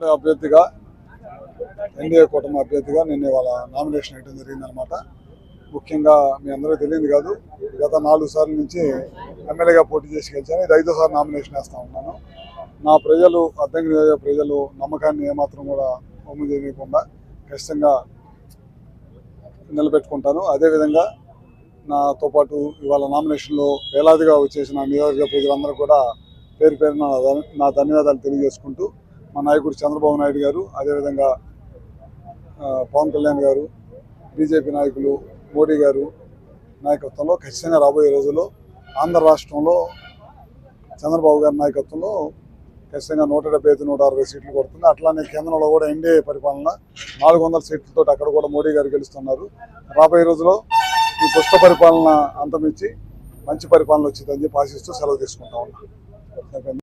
అభ్యర్థిగా ఎన్డీఏ కూటమి అభ్యర్థిగా నేను ఇవాళ నామినేషన్ వేయడం జరిగిందనమాట ముఖ్యంగా మీ అందరూ తెలియదు కాదు గత నాలుగు సార్ల నుంచి ఎమ్మెల్యేగా పోటీ చేసి గెలిచాను. ఇది ఐదోసారి నామినేషన్ వేస్తూ ఉన్నాను. నా ప్రజలు అర్థం నియోజక ప్రజలు నమ్మకాన్ని ఏమాత్రం కూడా ఒమ్ము చేయకుండా ఖచ్చితంగా నిలబెట్టుకుంటాను. అదేవిధంగా నాతో పాటు ఇవాళ నామినేషన్లో వేలాదిగా వచ్చేసిన నియోజక ప్రజలందరూ కూడా పేరు పేరున నా నా ధన్యవాదాలు తెలియజేసుకుంటూ మా నాయకుడు చంద్రబాబు నాయుడు గారు అదేవిధంగా పవన్ కళ్యాణ్ గారు బీజేపీ నాయకులు మోడీ గారు నాయకత్వంలో ఖచ్చితంగా రాబోయే రోజుల్లో ఆంధ్ర రాష్ట్రంలో చంద్రబాబు గారి నాయకత్వంలో ఖచ్చితంగా నూట డెబ్బై ఐదు నూట అరవై సీట్లు కొడుతుంది. అట్లానే కేంద్రంలో కూడా ఎన్డీఏ పరిపాలన నాలుగు వందల సీట్లతో అక్కడ కూడా మోడీ గారు గెలుస్తున్నారు. రాబోయే రోజుల్లో ఈ పుష్ప పరిపాలన అంతమించి మంచి పరిపాలన వచ్చిందని చెప్పి ఆశిస్తూ సెలవు తీసుకుంటా ఉన్నాను